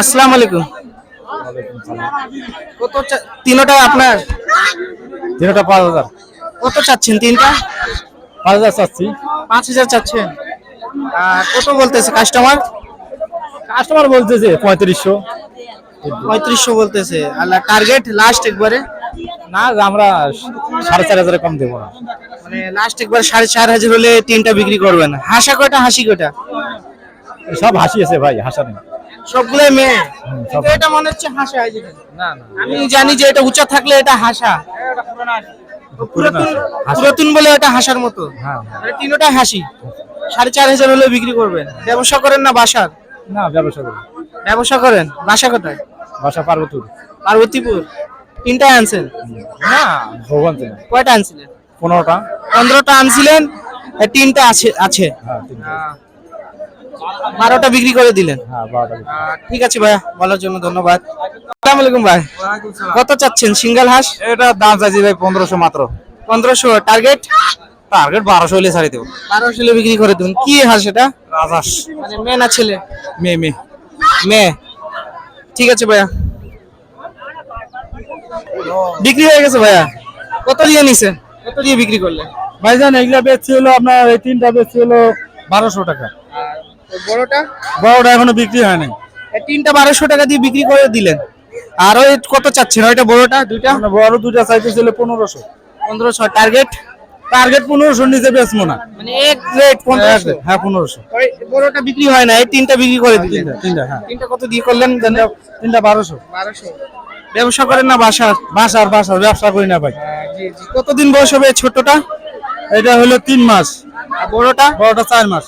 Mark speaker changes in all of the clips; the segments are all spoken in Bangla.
Speaker 1: আসসালামু আলাইকুম। কত তিনোটা আপনার?
Speaker 2: তিনটা পাঁচ হাজার।
Speaker 1: কত চাচ্ছেন তিনটা?
Speaker 2: পাঁচ হাজার চাচ্ছি।
Speaker 1: পাঁচ হাজার চাচ্ছেন। আর কত বলতেছে কাস্টমার
Speaker 2: কাস্টমার বলতেছে পঁয়ত্রিশশো।
Speaker 1: পঁয়ত্রিশশো বলতেছে। আল্লাহ টার্গেট লাস্ট একবারে?
Speaker 2: না আমরা সাড়ে চার হাজারে কম দেবো না।
Speaker 1: মানে লাস্ট একবার সাড়ে চার হাজার হলে তিনটা বিক্রি করবেন। হাসা কয়টা হাসি কয়টা?
Speaker 2: সব হাসি আছে ভাই হাসা নেই।
Speaker 1: সবগুলোই মেয়ে? কিন্তু এটা মনে হচ্ছে হাসা এই যে।
Speaker 2: না না।
Speaker 1: আমি জানি যে এটা উঁচা থাকলে এটা হাসা। পুরাতন। বলে এটা হাসার মতো।
Speaker 2: হ্যাঁ
Speaker 1: মানে তিনটাই হাসি। সাড়ে চার হাজার হলে বিক্রি করবেন। ব্যবসা করেন না বাসার?
Speaker 2: না ব্যবসা করি।
Speaker 1: ব্যবসা করেন? বাসা কোথায়?
Speaker 2: বাসা পার্বতুর
Speaker 1: পার্বতীপুর? তিনটা আনছেন?
Speaker 2: না ভগবান
Speaker 1: কয়টা আনছিলেন?
Speaker 2: পনেরোটা।
Speaker 1: পনেরোটা আনছিলেন তিনটা আছে আছে।
Speaker 2: হ্যাঁ তিনটা।
Speaker 1: বারোটা বিক্রি করে দিলেন।
Speaker 2: হ্যাঁ
Speaker 1: ঠিক আছে ভাইয়া বলার জন্য ধন্যবাদ। আসসালামু আলাইকুম ভাই। কত চাচ্ছেন? সিঙ্গেল হাঁস?
Speaker 2: এটা দাম চাইছি ভাই পনেরোশো মাত্র।
Speaker 1: পনেরোশো টার্গেট
Speaker 2: টার্গেট বারোশো হলে ছাড়ি দেবো।
Speaker 1: বারোশো হলে বিক্রি করে দেবেন। কি হাঁস এটা?
Speaker 2: রাজাস
Speaker 1: মানে মেয়ে না ছেলে?
Speaker 2: মেয়ে মেয়ে।
Speaker 1: মেয়ে। ঠিক আছে ভাইয়া। বিক্রি হয়ে গেছে ভাইয়া। কত দিয়ে নিছেন কত দিয়ে বিক্রি করলেন
Speaker 2: ভাইজান এগুলা বেচছি হলো আপনার এই তিনটা বেচছি হলো বারোশো টাকা।
Speaker 1: বড়টা?
Speaker 2: বড়টা এখনও বিক্রি হয় নাই
Speaker 1: তিনটা বারোশো টাকা দিয়ে বিক্রি করে দিলেন। আর ওই কত চাচ্ছেন? ওইটা বড়টা দুইটা?
Speaker 2: মানে বড় দুটা চাইতেছিল পনেরোশো।
Speaker 1: পনেরোশো। টার্গেট
Speaker 2: টার্গেট পনেরোশো নিচে বেচবো না।
Speaker 1: মানে এক রেট পনেরোশো
Speaker 2: হ্যাঁ পনেরোশো।
Speaker 1: বড়টা বিক্রি হয় না এই তিনটা বিক্রি করে দিলেন।
Speaker 2: তিনটা হ্যাঁ।
Speaker 1: তিনটা কত দিয়ে করলেন?
Speaker 2: তিনটা বারোশো।
Speaker 1: বারোশো। ব্যবসা করেন না বাসার?
Speaker 2: বাসার বাসার ব্যবসা করি না ভাই।
Speaker 1: কতদিন বয়স হবে ছোটটা
Speaker 2: এটা হলো তিন মাস।
Speaker 1: বড়টা?
Speaker 2: বড়টা চার মাস।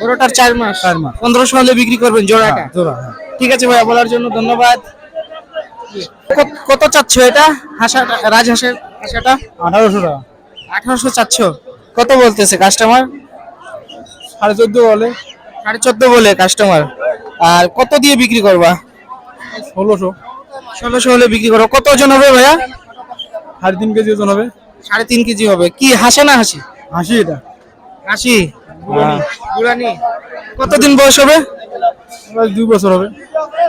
Speaker 1: বড়টার চার মাস?
Speaker 2: চার মাস।
Speaker 1: পনেরোশো হলে বিক্রি করবেন জোড়াটা?
Speaker 2: হ্যাঁ, জোড়া হ্যাঁ।
Speaker 1: ঠিক আছে ভাইয়া বলার জন্য ধন্যবাদ। কত- কত চাচ্ছ এটা? হাসাটা রাজহাঁসের হাসাটা?
Speaker 2: আঠারোশো টাকা।
Speaker 1: আঠারোশো চাচ্ছ? কত বলতেছে কাস্টমার
Speaker 2: সাড়ে চোদ্দ বলে।
Speaker 1: সাড়ে চোদ্দ বলে কাস্টমার আর কত দিয়ে বিক্রি করবা?
Speaker 2: ষোলোশো।
Speaker 1: ষোলোশো হলে বিক্রি করো কত ওজন হবে ভাইয়া?
Speaker 2: সাড়ে তিন কেজি ওজন হবে।
Speaker 1: সাড়ে তিন কেজি হবে। কি হাসে না হাসি?
Speaker 2: হাসি এটা।
Speaker 1: হাসি? কতদিন বয়স হবে?
Speaker 2: দুই বছর হবে।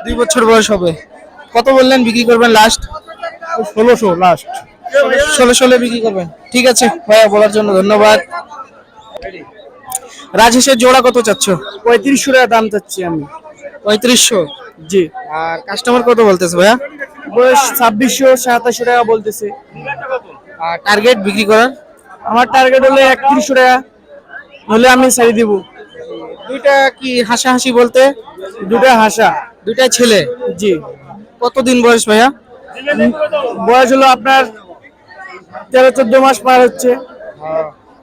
Speaker 1: দুই বছর বয়স হবে। কত বললেন বিক্রি করবেন লাস্ট
Speaker 2: ষোলোশো লাস্ট
Speaker 1: ষোলোশো হলে বিক্রি করবেন। ঠিক আছে ভাইয়া বলার জন্য ধন্যবাদ। রাজহাঁসের জোড়া কত চাচ্ছ?
Speaker 2: পঁয়ত্রিশশো টাকা দাম চাচ্ছি আমি।
Speaker 1: পঁয়ত্রিশশো?
Speaker 2: জি।
Speaker 1: আর কাস্টমার কত বলতেছে ভাইয়া?
Speaker 2: বয়স ছাব্বিশশো সাতাশশো টাকা বলতেছে।
Speaker 1: আর টার্গেট বিক্রি করার?
Speaker 2: আমার টার্গেট হলো একত্রিশশো টাকা। হলে আমি ছেড়ে দিব।
Speaker 1: দুইটা কি হাসাহাসি বলতে?
Speaker 2: দুটা হাসা।
Speaker 1: দুইটা ছেলে?
Speaker 2: জি।
Speaker 1: কতদিন বয়স ভাইয়া?
Speaker 2: বয়স হলো আপনার তেরো চোদ্দ মাস পার হচ্ছে।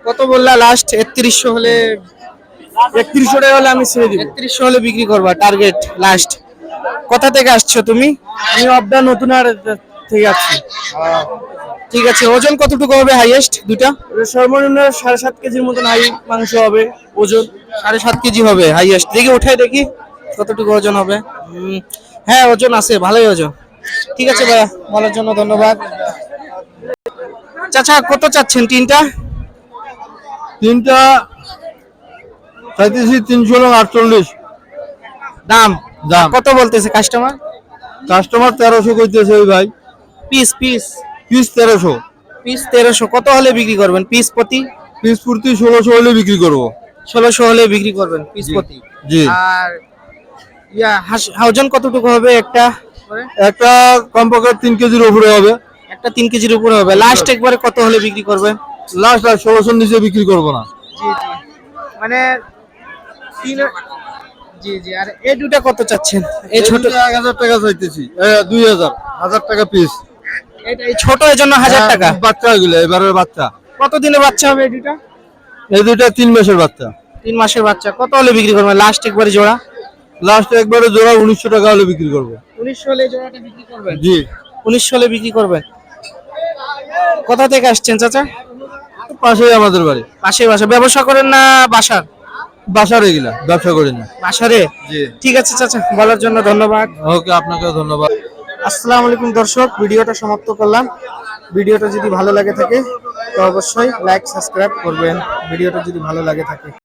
Speaker 1: কত বললা লাস্ট একত্রিশশো হলে
Speaker 2: একত্রিশশো টাকা হলে আমি ছেড়ে দিব।
Speaker 1: একত্রিশশো হলে বিক্রি করবা টার্গেট লাস্ট কোথা থেকে আসছো তুমি?
Speaker 2: আমি অবদা নতুন আর থেকে আসছি।
Speaker 1: ঠিক আছে ওজন কতটুকু হবে হাইয়েস্ট দুইটা?
Speaker 2: এটা সর্বনিম্ন সাড়ে সাত কেজির মতন হাই মাংস হবে ওজন।
Speaker 1: সাড়ে সাত কেজি হবে হাইয়েস্ট দেখি উঠাই দেখি কতটুকু ওজন হবে। হ্যাঁ ওজন আছে ভালোই ওজন। ঠিক আছে ভাইয়া বলার জন্য ধন্যবাদ। চাচা কত চাচ্ছেন তিনটা?
Speaker 2: তিনটা চাইতেছি তিনশো আটচল্লিশ।
Speaker 1: দাম?
Speaker 2: দাম।
Speaker 1: কত বলতেছে কাস্টমার
Speaker 2: কাস্টমার তেরোশো কইতেছে ওই ভাই।
Speaker 1: পিস পিস
Speaker 2: পিস তেরোশো।
Speaker 1: পিস তেরোশো। কত হলে বিক্রি করবেন? পিস প্রতি?
Speaker 2: পিস প্রতি ষোলোশো হলে বিক্রি করব।
Speaker 1: ষোলোশো হলে বিক্রি করবেন পিস প্রতি?
Speaker 2: জি।
Speaker 1: আর ইয়া ওজন কতটুকু হবে একটা
Speaker 2: একটা কমপক্ষে তিন কেজির উপরে হবে।
Speaker 1: একটা তিন কেজির উপরে হবে। লাস্ট একবারে কত হলে বিক্রি করবেন?
Speaker 2: লাস্ট আর ষোলোশোর নিচে বিক্রি করব না।
Speaker 1: জি জি। মানে তিন জি জি। আর এই দুটা কত চাচ্ছেন? এই ছোট
Speaker 2: এক হাজার টাকা চাইতেছি। দুই হাজার। হাজার টাকা পিস
Speaker 1: এটা এই ছোট এর জন্য হাজার
Speaker 2: হ্যাঁ,
Speaker 1: টাকা।
Speaker 2: বাচ্চা এগুলো এবারের বাচ্চা।
Speaker 1: কত দিনে বাচ্চা হবে এই দুটা
Speaker 2: এই দুইটা তিন মাসের বাচ্চা।
Speaker 1: তিন মাসের বাচ্চা। কত হলে বিক্রি করবেন? লাস্ট একবারে জোড়া?
Speaker 2: লাস্ট একবারে জোড়া উনিশশো টাকা হলে বিক্রি করব।
Speaker 1: উনিশশো হলে জোড়াটা বিক্রি করবেন?
Speaker 2: জি।
Speaker 1: উনিশশো হলে বিক্রি করবেন? কোথা থেকে আসছেন চাচা?
Speaker 2: পাশেই আমাদের বাড়ি।
Speaker 1: পাশে বাসা। ব্যবসা করেন না বাসার?
Speaker 2: বাসার এগুলা ব্যবসা করি না।
Speaker 1: বাসারে?
Speaker 2: জি।
Speaker 1: ঠিক আছে চাচা। বলার জন্য ধন্যবাদ।
Speaker 2: ওকে আপনাকে ধন্যবাদ।
Speaker 1: আসসালামু আলাইকুম দর্শক, ভিডিওটা সমাপ্ত করলাম। ভিডিওটা যদি ভালো লাগে থাকে, তো অবশ্যই লাইক সাবস্ক্রাইব করবেন। ভিডিওটা যদি ভালো লাগে থাকে।